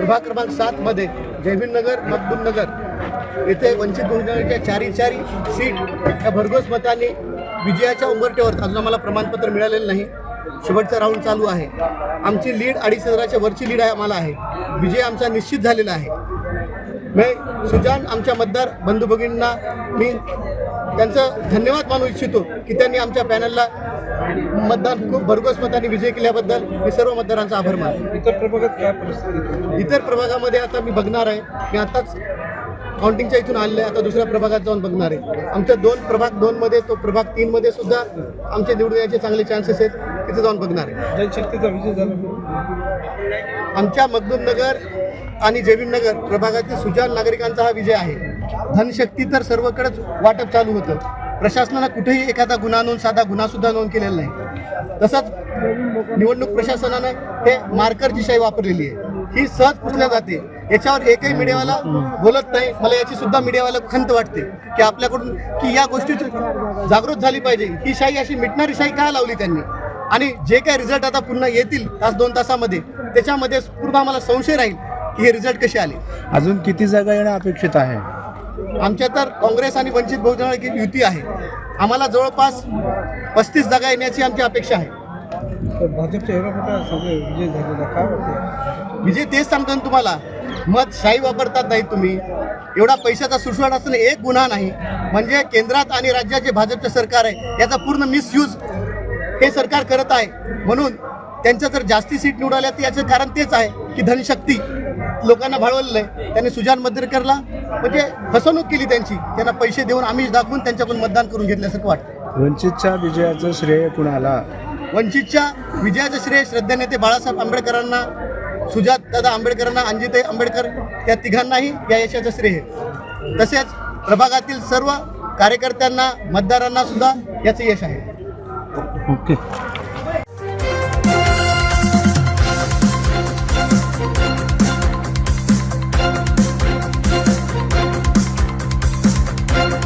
प्रभाग क्रमांक सातमध्ये जयभीम नगर मकबूल नगर. येथे वंचित बहुजनाच्या चारी चारी सीट या भरघोस मताने विजयाच्या उंबरट्यावर अजून आम्हाला प्रमाणपत्र मिळालेलं नाही. शेवटचा राऊंड चालू आहे. आमची लीड अडीच हजाराच्या वरची लीड आहे आम्हाला आहे. विजय आमचा निश्चित झालेला आहे. मी सुजान आमच्या मतदार बंधू भगिनींना मी त्यांचं धन्यवाद मानू इच्छितो की त्यांनी आमच्या पॅनलला मतदान खूप भरघोस मताने विजय केल्याबद्दल मी सर्व मतदारांचा आभार मानतो. इतर प्रभागात काय परिस्थिती इतर प्रभागामध्ये आता मी बघणार आहे. मी आताच काउंटिंगच्या इथून आलेलं आहे. आता दुसऱ्या प्रभागात जाऊन बघणार आहे. आमच्या दोन प्रभाग दोनमध्ये तो प्रभाग तीनमध्ये सुद्धा आमचे निवडून यायचे चांगले चान्सेस आहेत. तिथे जाऊन बघणार आहे. जनशक्तीचा विजय झाला. आमच्या नगर आणि नगर प्रभागातील सुजान नागरिकांचा हा विजय आहे. धनशक्ती तर सर्वकडेच वाटप चालू होतं. प्रशासनानं कुठेही एखादा गुन्हा नोंद साधा गुन्हा सुद्धा नोंद केलेला नाही. तसंच निवडणूक प्रशासनानं हे मार्करची शाही वापरलेली आहे. ही सहज पुसल्या जाते. याच्यावर एकही मीडियावाला बोलत नाही. मला याची सुद्धा मीडियावाला खंत वाटते की आपल्याकडून की या गोष्टीची जागृत झाली पाहिजे. ही शाही अशी मिटणारी शाही काय लावली त्यांनी? आणि जे काय रिझल्ट आता पुन्हा येतील तास दोन तासामध्ये त्याच्यामध्ये पूर्ण आम्हाला संशय राहील की हे रिझल्ट कसे आले? अजून किती जागा येणं अपेक्षित आहे? आमच्या तर काँग्रेस आणि वंचित बहुजन आघाडी युती आहे. आम्हाला जवळपास पस्तीस जागा येण्याची आमची अपेक्षा आहे. भाजपच्या विजय झालेला काय वाटते विजय तेच सांगतो ना तुम्हाला. मत शाही वापरतात नाही तुम्ही. एवढा पैशाचा सुसवाट असताना एक गुन्हा नाही. म्हणजे केंद्रात आणि राज्यात जे भाजपचं सरकार आहे याचा पूर्ण मिसयूज हे सरकार करत आहे. म्हणून त्यांचं जर जास्ती सीट निवडाल्या तर याचं कारण तेच आहे की धनशक्ती. लोकांना भाळवलेलं आहे. त्यांनी सुजान मध्यकरला म्हणजे फसवणूक केली त्यांची. त्यांना पैसे देऊन आम्ही दाखवून त्यांच्याकडून मतदान करून घेतल्यासारखं वाटतं वंचितच्या विजयाचं श्रेय कुणाला? वंचितच्या विजयाचं श्रेय श्रद्धानेते बाळासाहेब आंबेडकरांना सुजात दादा आंबेडकरांना अंजिताई आंबेडकर या तिघांनाही या यशाचं श्रेय तसेच प्रभागातील सर्व कार्यकर्त्यांना मतदारांना सुद्धा याचं यश आहे. ओके.